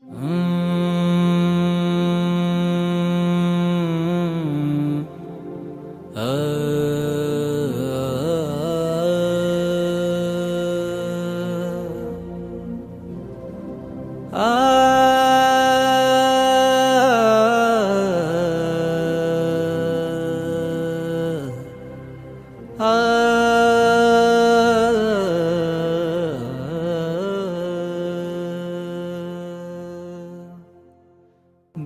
Hmm.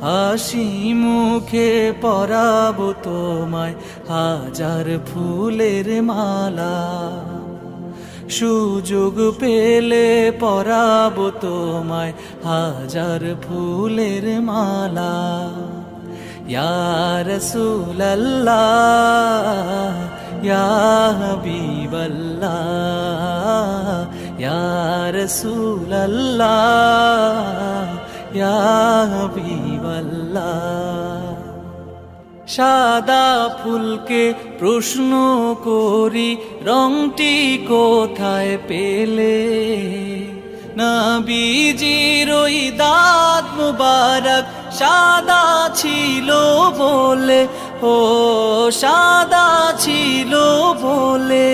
হাসি মুখে পরাবো তোমায়, হাজার ফুলের মালা। সুযোগ পেলে পরাবো তোমায়, হাজার ফুলের মালা। ইয়ার সুল্লাহ হাবিবাল্লাহ ইয়ার সুল্লাহ ইয়া হাবিবাল্লাহ সাদা ফুলকে প্রশ্ন করি, রংটি কোথায় পেলে? না বীজির ওই দাঁত মুবারক সাদা ছিল বলে, ও সাদা ছিল বলে।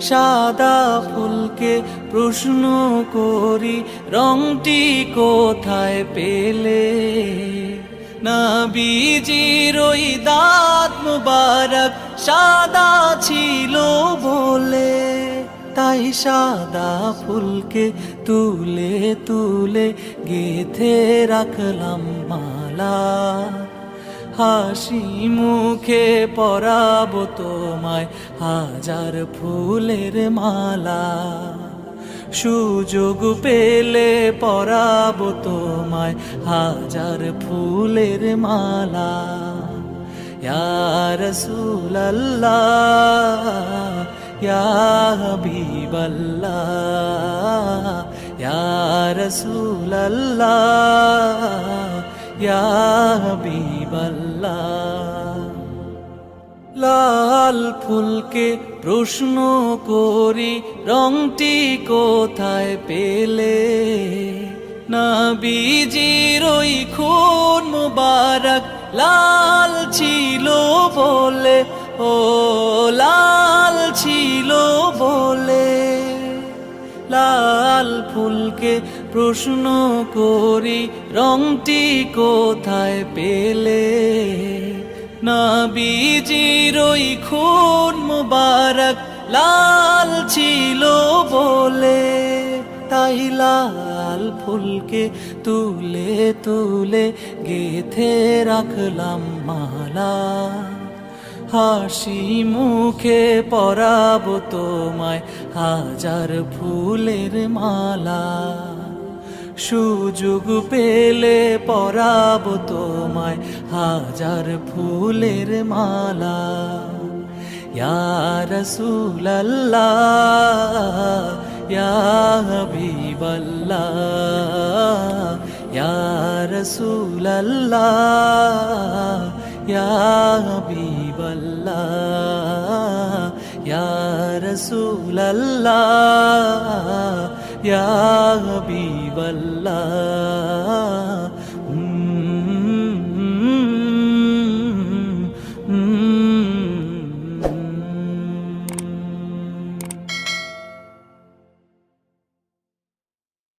সাদা ফুলকে প্রশ্ন করি, রংটি কোথায় পেলে? না বীজির ওই দাঁত মুবারক সাদা ছিল বলে, তাই সাদা ফুলকে তুলে তুলে গেথে রাখলাম মালা। হাসি মুখে পরাবো তোমায় হাজার ফুলের মালা। সুযোগ পেলে পরাবো তোমায় হাজার ফুলের মালা। ইয়ার ইয়া ইয়া হাবিবাল্লাহ। লাল ফুলকে প্রশ্ন করি, রংটি কোথায় পেলে? না বীজির ওই খুন মুবারক লাল ছিল বলে, ও লাল ছিল বলে। লাল ফুলকে প্রশ্ন করি, রংটি কোথায় পেলে? না বীজির ওই খুন মুবারক, লাল ছিল বলে, তাই লাল ফুলকে তুলে তুলে গেথে রাখলাম মালা। হাসি মুখে পরাবো তোমায় হাজার ফুলের মালা। সুযোগ পেলে পরাবো তোমায় হাজার ফুলের মালা। ইয়ার সুল্লাহ ইয়া হাবিবাল্লাহ ইয়ার সুল্লাহ ইয়া হাবিবাল্লাহ রাসূলাল্লাহ। ইয়া হাবিবাল্লাহ